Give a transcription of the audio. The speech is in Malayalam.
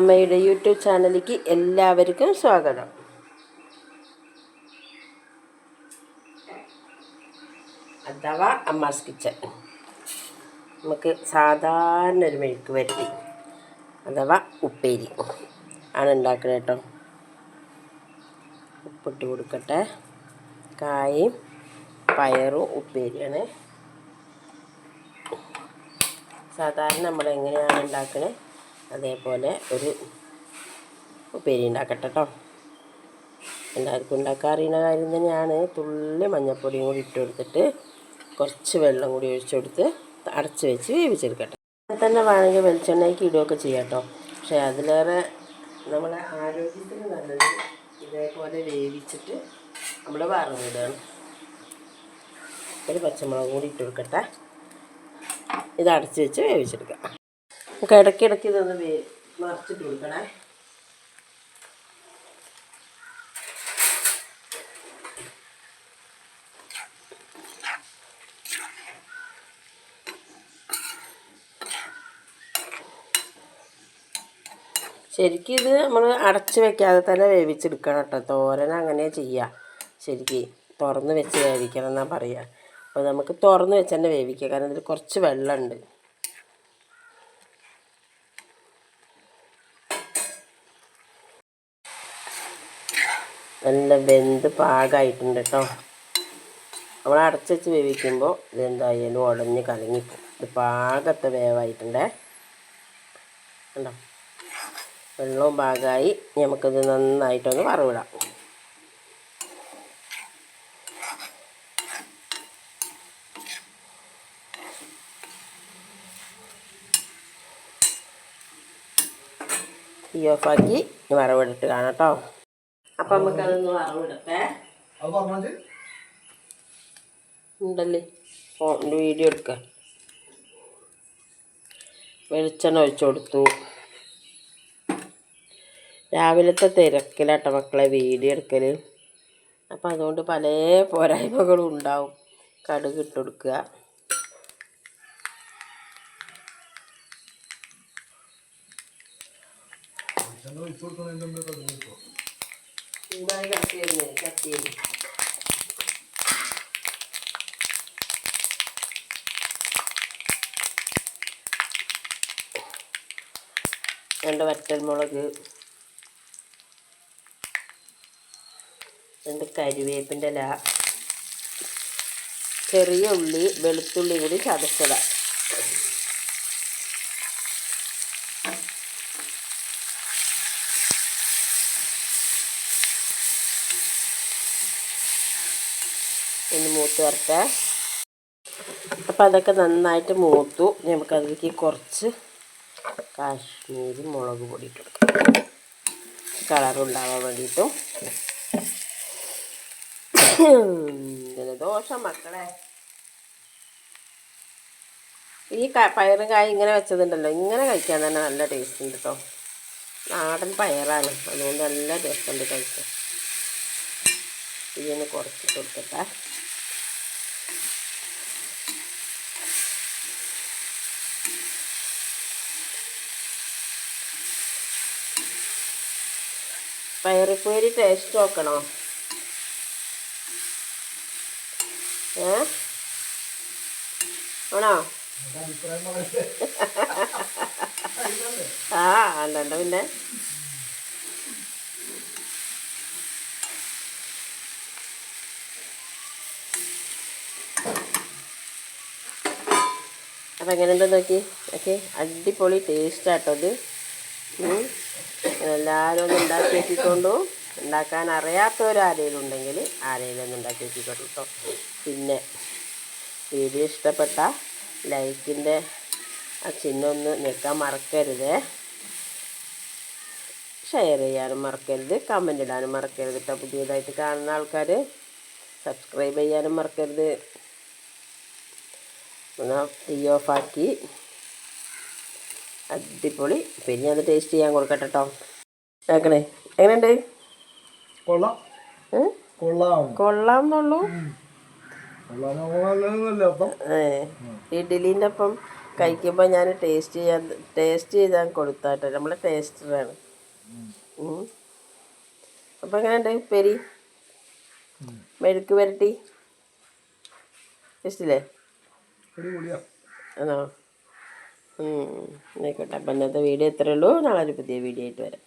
അമ്മയുടെ യൂട്യൂബ് ചാനലിലേക്ക് എല്ലാവർക്കും സ്വാഗതം. അഥവാ അമ്മാസ് കിച്ചൺ. നമുക്ക് സാധാരണ ഒരു മെഴുക്ക് വരട്ടി അഥവാ ഉപ്പേരി ആണ് ഉണ്ടാക്കുന്നത് കേട്ടോ. ഉപ്പിട്ട് കൊടുക്കട്ടെ. കായും പയറും ഉപ്പേരിയാണ്. സാധാരണ നമ്മൾ എങ്ങനെയാണ് ഉണ്ടാക്കുന്നത് അതേപോലെ ഒരു ഉപ്പേരി ഉണ്ടാക്കട്ടെ കേട്ടോ എല്ലാവർക്കും ഉണ്ടാക്കാൻ അറിയുന്ന കാര്യം തന്നെയാണ്. തുള്ളി മഞ്ഞൾപ്പൊടിയും കൂടി ഇട്ട് കൊടുത്തിട്ട് കുറച്ച് വെള്ളം കൂടി ഒഴിച്ചു കൊടുത്ത് അടച്ച് വെച്ച് വേവിച്ചെടുക്കട്ടെ. തന്നെ വേണമെങ്കിൽ വെളിച്ചെണ്ണയ്ക്ക് ഇടുകയൊക്കെ ചെയ്യാം കേട്ടോ പക്ഷേ അതിലേറെ നമ്മളെ ആരോഗ്യത്തിന് നല്ലത് ഇതേപോലെ വേവിച്ചിട്ട് നമ്മൾ വറവിടുകയാണ് ഒരു പച്ചമുളക് കൂടി ഇട്ട് കൊടുക്കട്ടെ. ഇത് അടച്ച് വെച്ച് വേവിച്ചെടുക്കാം. നമുക്ക് ഇടയ്ക്കിടയ്ക്ക് ഇതൊന്ന് വേ മറിച്ചിട്ട് കൊടുക്കണേ. ശരിക്കും ഇത് നമ്മൾ അടച്ച് വെക്കാതെ തന്നെ വേവിച്ചെടുക്കണം കേട്ടോ. തോരൻ അങ്ങനെ ചെയ്യുക ശരിക്ക് തുറന്ന് വെച്ച് വേവിക്കണം എന്നാണ് പറയുക അപ്പോൾ നമുക്ക് തുറന്ന് വെച്ച് തന്നെ വേവിക്കുക കാരണം ഇതിൽ കുറച്ച് വെള്ളമുണ്ട്. നല്ല വെന്ത് പാകമായിട്ടുണ്ട് കേട്ടോ നമ്മൾ അടച്ച് വെച്ച് വേവിക്കുമ്പോൾ ഇതെന്തായാലും ഉടഞ്ഞ് കലങ്ങിപ്പോവും ഇത് പാകത്തെ വേവായിട്ടുണ്ടേ. കണ്ടോ? വെള്ളവും പാകമായി നമുക്കിത് നന്നായിട്ടൊന്ന് വറവിടാം. തീ ഓഫാക്കി വറവിടിട്ട് കാണാം കേട്ടോ അപ്പം നമുക്കതൊന്ന് വറവിടട്ടെ അത് പറഞ്ഞാൽ ഉണ്ടല്ലേ? ഫോണിന്റെ വീഡിയോ എടുക്കാം. വെളിച്ചെണ്ണ ഒഴിച്ചു കൊടുത്തു. രാവിലത്തെ തിരക്കിലാട്ട മക്കളെ വീഡിയോ എടുക്കൽ അപ്പം അതുകൊണ്ട് പല പോരായ്മകളും ഉണ്ടാവും. കടുക് ഇട്ട് ചൂടായി കിടക്കുകയായിരുന്നു ചട്ടിയിൽ രണ്ട് വറ്റൽമുളക് രണ്ട് കരിവേപ്പിന്റെ ഇല ചെറിയ ഉള്ളി വെളുത്തുള്ളി കൂടി ചതച്ചതാണ് ഒന്ന് മൂത്ത് വരട്ടെ. അപ്പം അതൊക്കെ നന്നായിട്ട് മൂത്തു. നമുക്കതിലേക്ക് കുറച്ച് കാശ്മീരി മുളക് പൊടി ഇട്ട് കൊടുക്കാം. കളർ ഉണ്ടാവാൻ വേണ്ടിയിട്ടും. ജലദോഷം മക്കളെ? ഈ പയറും കായ ഇങ്ങനെ വെച്ചതുണ്ടല്ലോ. ഇങ്ങനെ കഴിക്കാൻ തന്നെ നല്ല ടേസ്റ്റ് ഉണ്ട് കേട്ടോ നാടൻ പയറാണ്. അതുകൊണ്ട് നല്ല ടേസ്റ്റ് ഉണ്ട് കഴിക്കാൻ. ഇതിന് കുറച്ച് കൊടുക്കട്ടെ. പയറിപ്പേരി ടേസ്റ്റ് നോക്കണോ? ഏ? ആണോ? ആ അല്ലണ്ട പിന്നെ. അപ്പം എങ്ങനെയുണ്ട് നോക്കി? ഓക്കെ അടിപൊളി ടേസ്റ്റാട്ടോ ഇത്. എല്ലാവരും ഒന്ന് ഉണ്ടാക്കി വെച്ചിക്കൊണ്ടു ഉണ്ടാക്കാൻ ആരെങ്കിലും ഒന്ന് ഉണ്ടാക്കി വെച്ചിട്ടുണ്ട് കേട്ടോ പിന്നെ വീഡിയോ ഇഷ്ടപ്പെട്ട ലൈക്കിന്റെ ആ ചിഹ്നം ഒന്ന് ഞെക്കാൻ മറക്കരുത്. ഷെയർ ചെയ്യാനും മറക്കരുത്. കമന്റ് ഇടാനും മറക്കരുത് കേട്ടോ പുതിയതായിട്ട് കാണുന്ന ആൾക്കാർ സബ്സ്ക്രൈബ് ചെയ്യാനും മറക്കരുത്. എന്നാൽ തീ ഓഫാക്കി അടിപൊളി. പിന്നെ അത് ടേസ്റ്റ് ചെയ്യാൻ കൊടുക്കട്ടെ കേട്ടോ കേൾക്കണേ എങ്ങനെയുണ്ട്? കൊള്ളാം? കൊള്ളാം. എന്നുള്ളൂ ഇഡ്ഡലീന്റെ ഒപ്പം കഴിക്കുമ്പോൾ ഞാൻ ടേസ്റ്റ് ചെയ്യാൻ ടേസ്റ്റ് ചെയ്താൽ കൊടുത്താട്ടോ. നമ്മളെ ടേസ്റ്ററാണ് അപ്പം എങ്ങനെയുണ്ട് പെരി മെഴുക്ക് വരട്ടി ഇഷ്ടല്ലേ? ആണോ. ആയിക്കോട്ടെ. അപ്പം ഇന്നത്തെ വീഡിയോ ഇത്രയേ ഉള്ളൂ. നാളെ ഒരു പുതിയ വീഡിയോ ആയിട്ട് വരാം.